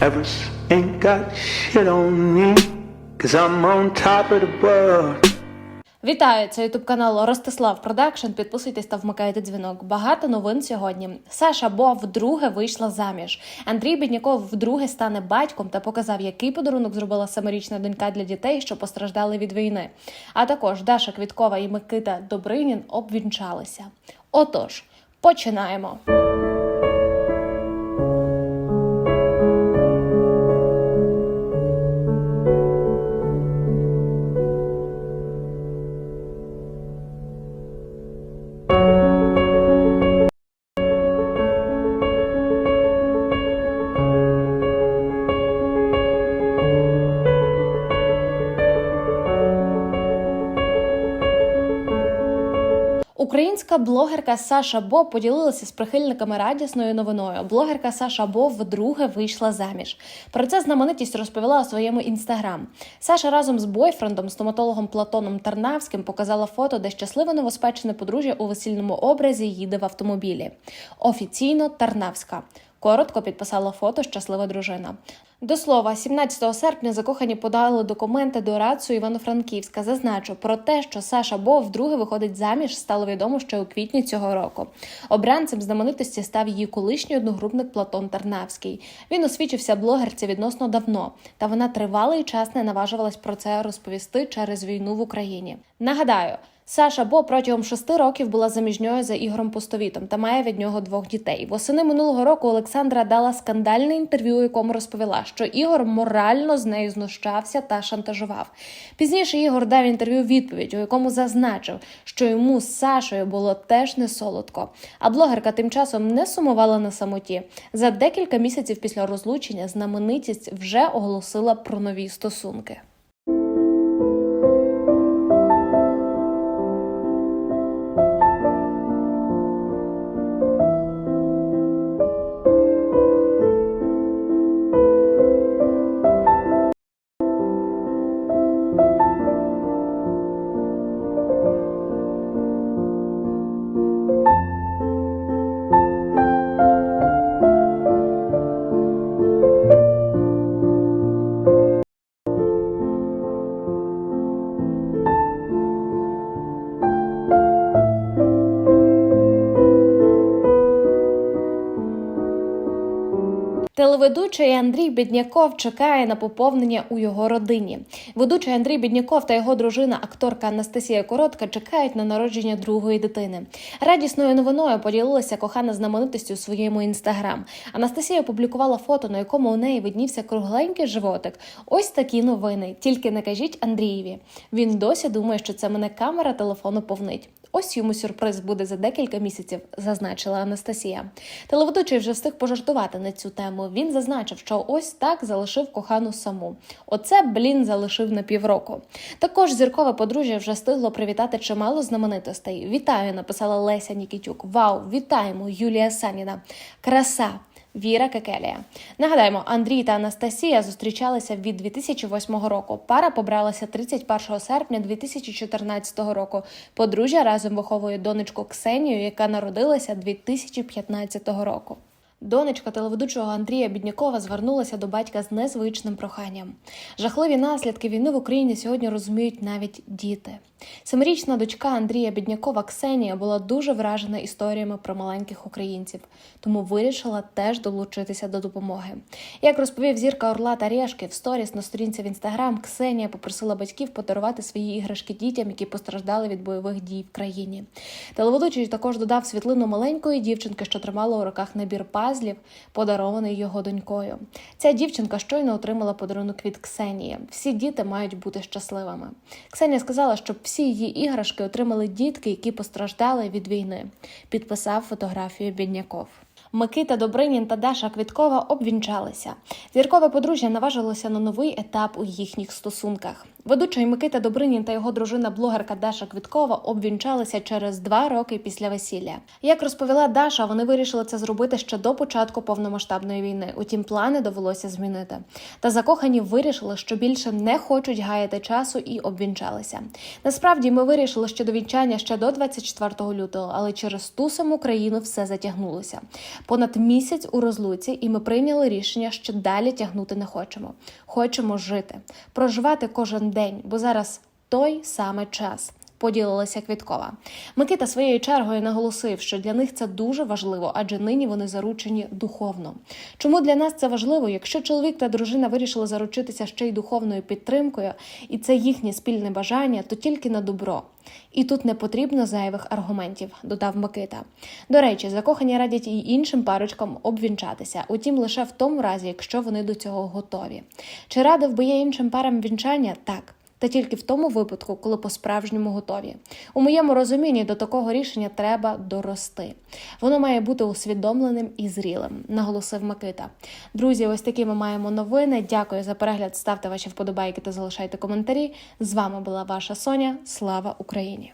Everest ain't got shit on me, cause I'm on top of the world. Вітаю! Це ютуб канал Ростислав Продакшн. Підписуйтесь та вмикайте дзвінок. Багато новин сьогодні. Саша Бо вдруге вийшла заміж. Андрій Бідняков вдруге стане батьком та показав, який подарунок зробила семирічна донька для дітей, що постраждали від війни. А також Даша Квіткова і Микита Добринін обвінчалися. Отож, починаємо. Українська блогерка Саша Бо поділилася з прихильниками радісною новиною. Блогерка Саша Бо вдруге вийшла заміж. Про це знаменитість розповіла у своєму інстаграм. Саша разом з бойфрендом, стоматологом Платоном Тарнавським, показала фото, де щасливе новоспечене подружжя у весільному образі їде в автомобілі. Офіційно Тарнавська. Коротко підписала фото щаслива дружина. До слова, 17 серпня закохані подали документи до Рацу Івано-Франківська. Зазначу про те, що Саша Бо вдруге виходить заміж, стало відомо ще у квітні цього року. Обранцем знаменитості став її колишній одногрупник Платон Тарнавський. Він освічився блогерці відносно давно, та вона тривалий час не наважувалась про це розповісти через війну в Україні. Нагадаю. Саша Бо протягом шести років була заміжньою за Ігорем Пустовітом та має від нього двох дітей. Восени минулого року Олександра дала скандальне інтерв'ю, у якому розповіла, що Ігор морально з нею знущався та шантажував. Пізніше Ігор дав інтерв'ю відповідь, у якому зазначив, що йому з Сашою було теж не солодко. А блогерка тим часом не сумувала на самоті. За декілька місяців після розлучення знаменитість вже оголосила про нові стосунки. Телеведучий Андрій Бідняков чекає на поповнення у його родині. Ведучий Андрій Бідняков та його дружина, акторка Анастасія Коротка, чекають на народження другої дитини. Радісною новиною поділилася кохана знаменитістю у своєму інстаграм. Анастасія опублікувала фото, на якому у неї виднівся кругленький животик. Ось такі новини. Тільки не кажіть Андрієві. Він досі думає, що це мене камера телефону повнить. Ось йому сюрприз буде за декілька місяців, зазначила Анастасія. Телеведучий вже встиг пожартувати на цю тему. Він зазначив, що ось так залишив кохану саму. Оце блін залишив на півроку. Також зіркове подружжя вже встигло привітати чимало знаменитостей. Вітаю, написала Леся Нікітюк. Вау, вітаємо, Юлія Саніна. Краса. Віра Кекелія. Нагадаємо, Андрій та Анастасія зустрічалися від 2008 року. Пара побралася 31 серпня 2014 року. Подружжя разом виховує донечку Ксенію, яка народилася 2015 року. Донечка телеведучого Андрія Біднякова звернулася до батька з незвичним проханням. Жахливі наслідки війни в Україні сьогодні розуміють навіть діти. Семирічна дочка Андрія Біднякова Ксенія була дуже вражена історіями про маленьких українців, тому вирішила теж долучитися до допомоги. Як розповів зірка Орла та Решки в сторіс на сторінці в інстаграм, Ксенія попросила батьків подарувати свої іграшки дітям, які постраждали від бойових дій в країні. Телеведучий також додав світлину маленької дівчинки, що тримала у руках набір пазлів, подарований його донькою. Ця дівчинка щойно отримала подарунок від Ксенії. Всі діти мають бути щасливими. Ксенія сказала, щоб всі її іграшки отримали дітки, які постраждали від війни. Підписав фотографію Бідняков. Микита Добринін та Даша Квіткова обвінчалися. Зіркове подружжя наважилося на новий етап у їхніх стосунках. Ведучий Микита Добринін та його дружина блогерка Даша Квіткова обвінчалися через два роки після весілля. Як розповіла Даша, вони вирішили це зробити ще до початку повномасштабної війни. Утім, плани довелося змінити. Та закохані вирішили, що більше не хочуть гаяти часу і обвінчалися. Насправді ми вирішили ще до вінчання ще до 24 лютого, але через ту саму країну все затягнулося. Понад місяць у розлуці, і ми прийняли рішення, що далі тягнути не хочемо. Хочемо жити, проживати кожен день, бо зараз той самий час. Поділилася Квіткова. Микита своєю чергою наголосив, що для них це дуже важливо, адже нині вони заручені духовно. Чому для нас це важливо? Якщо чоловік та дружина вирішили заручитися ще й духовною підтримкою, і це їхнє спільне бажання, то тільки на добро. І тут не потрібно зайвих аргументів, додав Микита. До речі, закохані радять і іншим парочкам обвінчатися, утім лише в тому разі, якщо вони до цього готові. Чи радив би я іншим парам вінчання? Так. Та тільки в тому випадку, коли по-справжньому готові. У моєму розумінні до такого рішення треба дорости. Воно має бути усвідомленим і зрілим, наголосив Микита. Друзі, ось такі ми маємо новини. Дякую за перегляд. Ставте ваші вподобайки та залишайте коментарі. З вами була ваша Соня. Слава Україні!